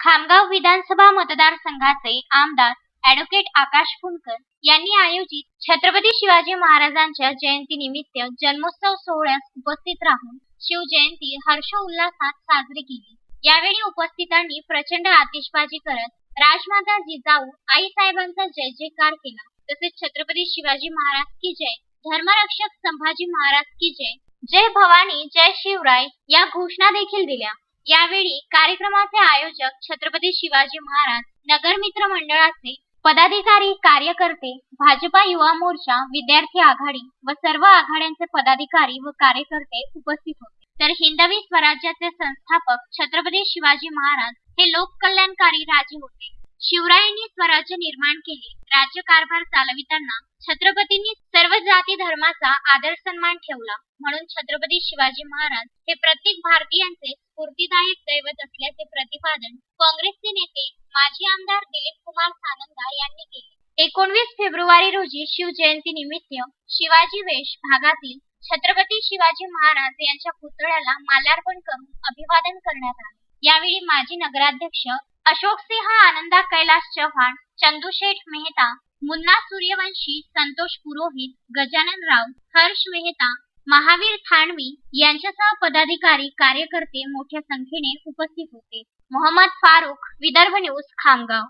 खामगाव विधानसभा मतदारसंघाचे आमदार ॲडव्होकेट आकाश फुंडकर यांनी आयोजित छत्रपती शिवाजी महाराजांच्या जयंतीनिमित्त जन्मोत्सव सोहळ्यास उपस्थित राहून शिवजयंती हर्ष उल्हासात साजरी केली. यावेळी उपस्थितांनी प्रचंड आतिषबाजी करत राजमाता जिजाऊ आईसाहेबांचा जय जयकार केला. तसेच छत्रपती शिवाजी महाराज की जय धर्मरक्षक संभाजी महाराज की जय जय भवानी जय शिवराय या घोषणा देखील दिल्या. यावेळी कार्यक्रमाचे आयोजक छत्रपती शिवाजी महाराज नगर मित्र मंडळाचे पदाधिकारी कार्यकर्ते भाजपा युवा मोर्चा विद्यार्थी आघाडी व सर्व आघाड्यांचे पदाधिकारी व कार्यकर्ते उपस्थित होते. तर हिंदवी स्वराज्याचे संस्थापक छत्रपती शिवाजी महाराज हे लोककल्याणकारी राजे होते. शिवरायांनी स्वराज्य निर्माण केले. राज्यकारभार चालविताना छत्रपतींनी सर्व जाती धर्माचा आदर सन्मान ठेवला. म्हणून छत्रपती शिवाजी महाराज हे प्रत्येक भारतीयांचे स्फूर्तीदायक दैवत असल्याचे प्रतिपादन काँग्रेसचे नेते माजी आमदार दिलीप कुमार सानंदा यांनी केले. एकोणवीस फेब्रुवारी रोजी शिवजयंती निमित्त शिवाजी वेश भागातील छत्रपती शिवाजी महाराज यांच्या पुतळ्याला माल्यार्पण करून अभिवादन करण्यात आले. यावेळी माजी नगराध्यक्ष अशोक सिंह आनंदा कैलास चव्हाण चंदूशेठ मेहता मुन्ना सूर्यवंशी संतोष पुरोहित गजानन राव हर्ष मेहता महावीर थानवी यांच्यासह पदाधिकारी कार्यकर्ते मोठ्या संख्येने उपस्थित होते. मोहम्मद फारुख विदर्भ न्यूज खामगाव.